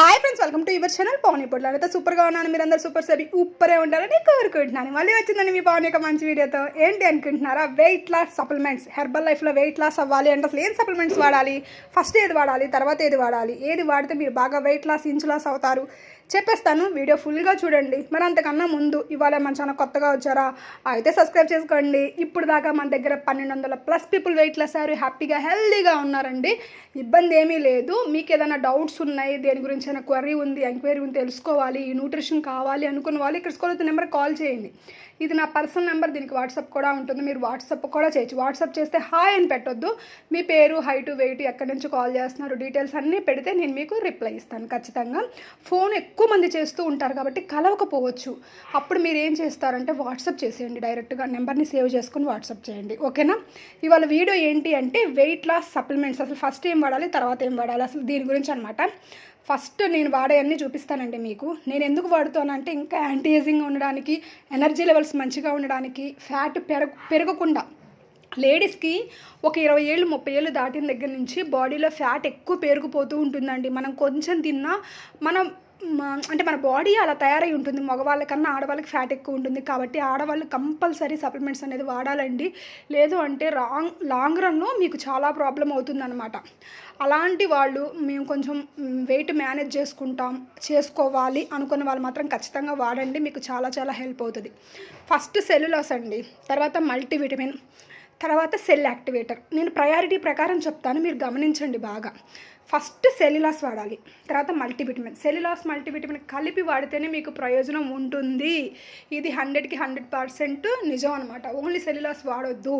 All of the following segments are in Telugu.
Hi friends welcome to your channel Pavan ఇప్పుడు అయితే సూపర్గా ఉన్నాను మీరు సూపర్ సరి ఉప్పరే ఉండాలని కోరుకుంటున్నాను. మళ్ళీ వచ్చిందండి మీ పవన్ యొక్క మంచి వీడియోతో ఏంటి అనుకుంటున్నారా? వెయిట్ లాస్ సప్లిమెంట్స్ హెర్బల్ లైఫ్లో వెయిట్ లాస్ అవ్వాలి అంటే అసలు ఏం సప్లిమెంట్స్ వాడాలి? ఫస్ట్ ఏది వాడాలి? తర్వాత ఏది వాడాలి? ఏది వాడితే మీరు బాగా వెయిట్ లాస్ ఇంచు లాస్ అవుతారు? చెప్పేస్తాను. వీడియో ఫుల్గా చూడండి. మరి అంతకన్నా ముందు ఇవాళ మన ఛానల్ కొత్తగా వచ్చారా? అయితే సబ్స్క్రైబ్ చేసుకోండి. ఇప్పుడు దాకా మన దగ్గర పన్నెండు వందల ప్లస్ పీపుల్ వెయిట్ లాస్ అయ్యారు హ్యాపీగా హెల్దీగా ఉన్నారండి. ఇబ్బంది ఏమీ లేదు. మీకు ఏదైనా డౌట్స్ ఉన్నాయి దేని గురించి అయినా క్వరీ ఉంది ఎంక్వైరీ ఉంది తెలుసుకోవాలి ఈ న్యూట్రిషన్ కావాలి అనుకున్న వాళ్ళు ఇక్కడ స్కూల్ నెంబర్ కాల్ చేయండి. ఇది నా పర్సనల్ నెంబర్ దీనికి వాట్సాప్ కూడా ఉంటుంది. మీరు వాట్సాప్ కూడా చేయొచ్చు. వాట్సాప్ చేస్తే హాయ్ అని పెట్టొద్దు. మీ పేరు హైట్ వెయిట్ ఎక్కడి నుంచి కాల్ చేస్తున్నారు డీటెయిల్స్ అన్నీ పెడితే నేను మీకు రిప్లై ఇస్తాను ఖచ్చితంగా. ఫోన్ ఎక్కువ ఎక్కువ మంది చేస్తూ ఉంటారు కాబట్టి కలవకపోవచ్చు. అప్పుడు మీరు ఏం చేస్తారంటే వాట్సాప్ చేసేయండి డైరెక్ట్గా నెంబర్ని సేవ్ చేసుకుని వాట్సాప్ చేయండి. ఓకేనా? ఇవాళ వీడియో ఏంటి అంటే వెయిట్ లాస్ సప్లిమెంట్స్. అసలు ఫస్ట్ ఏం వాడాలి తర్వాత ఏం వాడాలి? అసలు దీని గురించి అనమాట ఫస్ట్ నేను వాడేవన్నీ చూపిస్తానండి మీకు. నేను ఎందుకు వాడుతానంటే ఇంకా యాంటీ ఏజింగ్ ఉండడానికి ఎనర్జీ లెవెల్స్ మంచిగా ఉండడానికి ఫ్యాట్ పెరగ పెరగకుండా. లేడీస్కి ఒక ఇరవై ఏళ్ళు ముప్పై ఏళ్ళు దాటిన దగ్గర నుంచి బాడీలో ఫ్యాట్ ఎక్కువ పేరుకుపోతూ ఉంటుందండి. మనం కొంచెం తిన్నా మనం అంటే మన బాడీ అలా తయారై ఉంటుంది. మగవాళ్ళకన్నా ఆడవాళ్ళకి ఫ్యాట్ ఎక్కువ ఉంటుంది. కాబట్టి ఆడవాళ్ళు కంపల్సరీ సప్లిమెంట్స్ అనేది వాడాలండి. లేదు అంటే రాంగ్ లాంగ్ రన్లో మీకు చాలా ప్రాబ్లం అవుతుందన్నమాట. అలాంటి వాళ్ళు మేము కొంచెం వెయిట్ మేనేజ్ చేసుకుంటాం చేసుకోవాలి అనుకున్న వాళ్ళు మాత్రం ఖచ్చితంగా వాడండి. మీకు చాలా చాలా హెల్ప్ అవుతుంది. ఫస్ట్ సెల్యులాస్ అండి. తర్వాత మల్టీవిటమిన్. తర్వాత సెల్ యాక్టివేటర్. నేను ప్రయారిటీ ప్రకారం చెప్తాను. మీరు గమనించండి బాగా. ఫస్ట్ సెల్యులాస్ వాడాలి. తర్వాత మల్టీవిటమిన్. సెల్యులాస్ మల్టీవిటమిన్ కలిపి వాడితేనే మీకు ప్రయోజనం ఉంటుంది. ఇది హండ్రెడ్కి హండ్రెడ్ పర్సెంట్ నిజం అనమాట ఓన్లీ సెల్యులాస్ వాడొద్దు.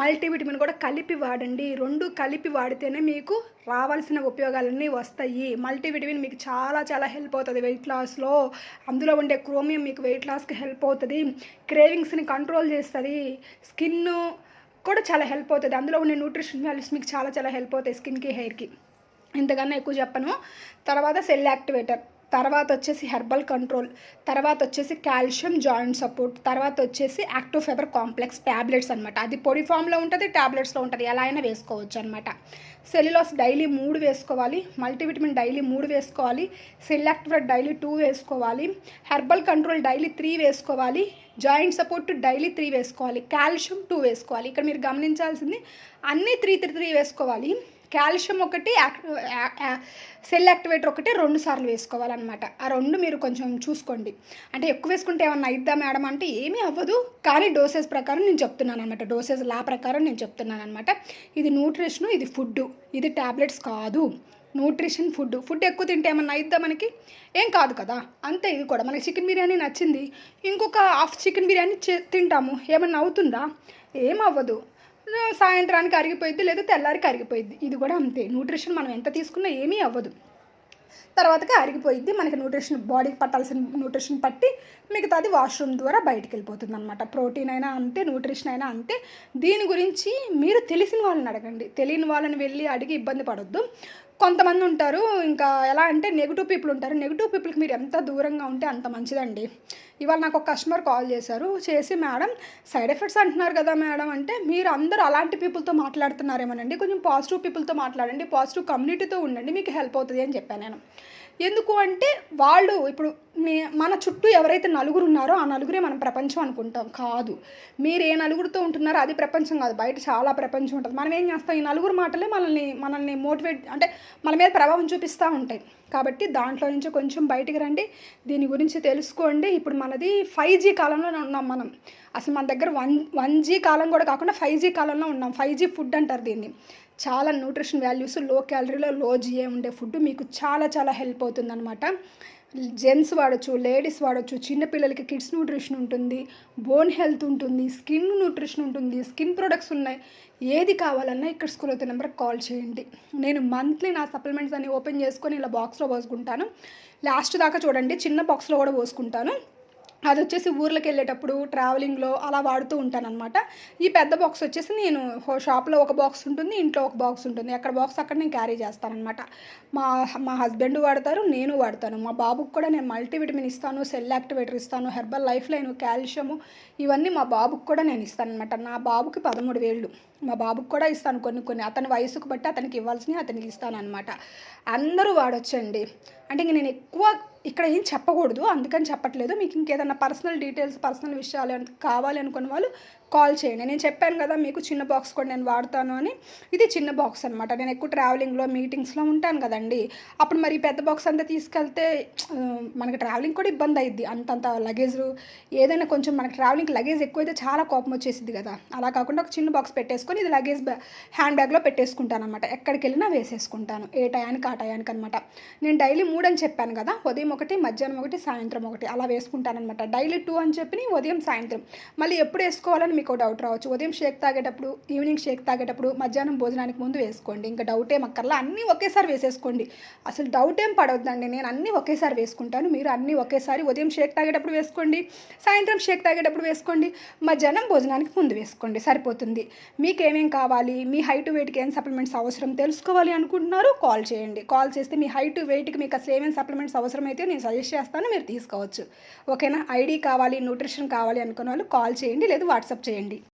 మల్టీవిటమిన్ కూడా కలిపి వాడండి. రెండు కలిపి వాడితేనే మీకు రావాల్సిన ఉపయోగాలన్నీ వస్తాయి. మల్టీవిటమిన్ మీకు చాలా చాలా హెల్ప్ అవుతుంది వెయిట్ లాస్లో. అందులో ఉండే క్రోమియం మీకు వెయిట్ లాస్కి హెల్ప్ అవుతుంది. క్రేవింగ్స్ని కంట్రోల్ చేస్తుంది. స్కిన్ కూడా చాలా హెల్ప్ అవుతుంది. అందులో ఉండే న్యూట్రిషన్ వాల్యూస్ మీకు చాలా చాలా హెల్ప్ అవుతాయి స్కిన్కి హెయిర్కి. ఇంతకన్నా ఎక్కువ చెప్పను. తర్వాత సెల్ యాక్టివేటర్ తర్వాత వచ్చేసి హెర్బల్ కంట్రోల్ తర్వాత వచ్చేసి కాల్షియం జాయింట్ సపోర్ట్ తర్వాత వచ్చేసి యాక్టివ్ ఫైబర్ కాంప్లెక్స్ ట్యాబ్లెట్స్ అనమాట అది పొడి ఫామ్లో ఉంటుంది ట్యాబ్లెట్స్లో ఉంటుంది. ఎలా అయినా వేసుకోవచ్చు అనమాట సెల్యులాస్ డైలీ మూడు వేసుకోవాలి మల్టీవిటమిన్ డైలీ మూడు వేసుకోవాలి సెల్లాక్టివేట్ డైలీ టూ వేసుకోవాలి హెర్బల్ కంట్రోల్ డైలీ త్రీ వేసుకోవాలి జాయింట్ సపోర్ట్ డైలీ త్రీ వేసుకోవాలి కాల్షియం టూ వేసుకోవాలి. ఇక్కడ మీరు గమనించాల్సింది అన్నీ త్రీ త్రీ త్రీ వేసుకోవాలి. కాల్షియం ఒకటి సెల్ యాక్టివేటర్ ఒకటి రెండు సార్లు వేసుకోవాలన్నమాట. ఆ రెండు మీరు కొంచెం చూసుకోండి. అంటే ఎక్కువ వేసుకుంటే ఏమన్నా అయిద్దా మేడం అంటే ఏమీ అవ్వదు. కానీ డోసేజ్ ప్రకారం నేను చెప్తున్నాను అనమాట డోసేజ్ లా ప్రకారం నేను చెప్తున్నాను అనమాట ఇది న్యూట్రిషన్ ఇది ఫుడ్ ఇది ట్యాబ్లెట్స్ కాదు. న్యూట్రిషన్ ఫుడ్ ఫుడ్ ఎక్కువ తింటే ఏమన్నా అయిద్దా మనకి? ఏం కాదు కదా. అంతే ఇది కూడా. మనకి చికెన్ బిర్యానీ నచ్చింది. ఇంకొక హాఫ్ చికెన్ బిర్యానీ తింటాము. ఏమన్నా అవుతుందా? ఏం అవ్వదు. సాయంత్రానికి అరిగిపోయిద్ది లేదా తెల్లారికి అరిగిపోయిద్ది. ఇది కూడా అంతే. న్యూట్రిషన్ మనం ఎంత తీసుకున్నా ఏమీ అవ్వదు. తర్వాతకి అరిగిపోయిద్ది మనకి న్యూట్రిషన్ బాడీకి పట్టాల్సిన న్యూట్రిషన్ పట్టి మిగతాది వాష్రూమ్ ద్వారా బయటికి వెళ్ళిపోతుంది అనమాట ప్రోటీన్ అయినా అంతే న్యూట్రిషన్ అయినా అంతే. దీని గురించి మీరు తెలిసిన వాళ్ళని అడగండి. తెలియని వాళ్ళని వెళ్ళి అడిగి ఇబ్బంది పడొద్దు. కొంతమంది ఉంటారు ఇంకా ఎలా అంటే నెగిటివ్ పీపుల్ ఉంటారు. నెగిటివ్ పీపుల్కి మీరు ఎంత దూరంగా ఉంటే అంత మంచిదండి. ఇవాళ నాకు ఒక కస్టమర్ కాల్ చేశారు. చేసి మేడం సైడ్ ఎఫెక్ట్స్ అంటున్నారు కదా మేడం అంటే మీరు అందరూ అలాంటి పీపుల్తో మాట్లాడుతున్నారేమోనండి. కొంచెం పాజిటివ్ పీపుల్తో మాట్లాడండి పాజిటివ్ కమ్యూనిటీతో ఉండండి మీకు హెల్ప్ అవుతుంది అని చెప్పాను నేను. ఎందుకు అంటే వాళ్ళు ఇప్పుడు మీ మన చుట్టూ ఎవరైతే నలుగురు ఉన్నారో ఆ నలుగురే మనం ప్రపంచం అనుకుంటాం. కాదు. మీరు ఏ నలుగురితో ఉంటున్నారో అది ప్రపంచం కాదు. బయట చాలా ప్రపంచం ఉంటుంది. మనం ఏం చేస్తాం? ఈ నలుగురు మాటలే మనల్ని మనల్ని మోటివేట్ అంటే మన మీద ప్రభావం చూపిస్తూ ఉంటాయి. కాబట్టి దాంట్లో నుంచి కొంచెం బయటికి రండి. దీని గురించి తెలుసుకోండి. ఇప్పుడు మనది ఫైవ్ జీ కాలంలో ఉన్నాం మనం. అసలు మన దగ్గర వన్ వన్ జీ కాలం కూడా కాకుండా ఫైవ్ జీ కాలంలో ఉన్నాం. ఫైవ్ జీ ఫుడ్ అంటారు దీన్ని. చాలా న్యూట్రిషన్ వాల్యూస్లో క్యాలరీలో లో జిఏ ఉండే ఫుడ్ మీకు చాలా చాలా హెల్ప్ అవుతుందన్నమాట. జెంట్స్ వాడచ్చు లేడీస్ వాడచ్చు చిన్నపిల్లలకి కిడ్స్ న్యూట్రిషన్ ఉంటుంది బోన్ హెల్త్ ఉంటుంది స్కిన్ న్యూట్రిషన్ ఉంటుంది స్కిన్ ప్రొడక్ట్స్ ఉన్నాయి. ఏది కావాలన్నా ఇక్కడ స్కూల్ అయితే నెంబర్ కాల్ చేయండి. నేను మంత్లీ నా సప్లిమెంట్స్ అన్ని ఓపెన్ చేసుకొని ఇలా బాక్స్లో పోసుకుంటాను. లాస్ట్ దాకా చూడండి చిన్న బాక్స్లో కూడా పోసుకుంటాను. అది వచ్చేసి ఊర్లోకి వెళ్ళేటప్పుడు ట్రావెలింగ్లో అలా వాడుతూ ఉంటాను అనమాట ఈ పెద్ద బాక్స్ వచ్చేసి నేను హో- షాప్లో ఒక బాక్స్ ఉంటుంది ఇంట్లో ఒక బాక్స్ ఉంటుంది. ఎక్కడ బాక్స్ అక్కడ నేను క్యారీ చేస్తానమాట మా మా హస్బెండ్ వాడతారు నేను వాడతాను. మా బాబుకి కూడా నేను మల్టీవిటమిన్ ఇస్తాను సెల్ యాక్టివేటర్ ఇస్తాను హెర్బల్ లైఫ్ లైన్ కాల్షియము ఇవన్నీ మా బాబుకు కూడా నేను ఇస్తాను అనమాట నా బాబుకి పదమూడు వేళ్ళు మా బాబుకు కూడా ఇస్తాను కొన్ని కొన్ని. అతని వయసుకు బట్టి అతనికి ఇవ్వాల్సినవి అతనికి ఇస్తాను అనమాట అందరూ వాడొచ్చండి. అంటే ఇంక నేను ఎక్కువ ఇక్కడ ఏం చెప్పకూడదు అందుకని చెప్పట్లేదు. మీకు ఇంకేదైనా పర్సనల్ డీటెయిల్స్ పర్సనల్ విషయాలు కావాలి అనుకున్న వాళ్ళు కాల్ చేయండి. నేను చెప్పాను కదా మీకు చిన్న బాక్స్ కూడా నేను వాడతాను అని. ఇది చిన్న బాక్స్ అనమాట నేను ఎక్కువ ట్రావెలింగ్లో మీటింగ్స్లో ఉంటాను కదండి. అప్పుడు మరి పెద్ద బాక్స్ అంతా తీసుకెళ్తే మనకి ట్రావెలింగ్ కూడా ఇబ్బంది అయ్యిద్ది అంతంత లగేజ్ ఏదైనా కొంచెం మనకి ట్రావెలింగ్ లగేజ్ ఎక్కువైతే చాలా కోపం వచ్చేసింది కదా. అలా కాకుండా ఒక చిన్న బాక్స్ పెట్టేసుకొని ఇది లగేజ్ హ్యాండ్ బ్యాగ్లో పెట్టేసుకుంటాను అనమాట ఎక్కడికి వెళ్ళినా వేసేసుకుంటాను. ఏ టయానికి ఆ టయానికి అనమాట నేను డైలీ మూడు అని చెప్పాను కదా ఉదయం ఒకటి మధ్యాహ్నం ఒకటి సాయంత్రం ఒకటి అలా వేసుకుంటాను అనమాట డైలీ టూ అని చెప్పి ఉదయం సాయంత్రం. మళ్ళీ ఎప్పుడు వేసుకోవాలని మీకు డౌట్ రావచ్చు. ఉదయం షేక్ తాగేటప్పుడు ఈవినింగ్ షేక్ తాగేటప్పుడు మధ్యాహ్నం భోజనానికి ముందు వేసుకోండి. ఇంకా డౌట్ ఏం అక్కర్లా. అన్నీ ఒకేసారి వేసేసుకోండి. అసలు డౌట్ ఏం పడవద్దండి నేను అన్నీ ఒకేసారి వేసుకుంటాను. మీరు అన్నీ ఒకేసారి ఉదయం షేక్ తాగేటప్పుడు వేసుకోండి. సాయంత్రం షేక్ తాగేటప్పుడు వేసుకోండి. మధ్యాహ్నం భోజనానికి ముందు వేసుకోండి. సరిపోతుంది. మీకు ఏమేం కావాలి? మీ హైట్ వెయిట్కి ఏం సప్లిమెంట్స్ అవసరం తెలుసుకోవాలి అనుకుంటున్నారు? కాల్ చేయండి. కాల్ చేస్తే మీ హైట్ వెయిట్కి మీకు అసలు ఏమేమి సప్లిమెంట్స్ అవసరమైతే నేను సజెస్ట్ చేస్తాను. మీరు తీసుకోవచ్చు. ఓకేనా? ఐడి కావాలి న్యూట్రిషన్ కావాలి అనుకున్న వాళ్ళు కాల్ చేయండి. లేదు వాట్సాప్ చేయండి.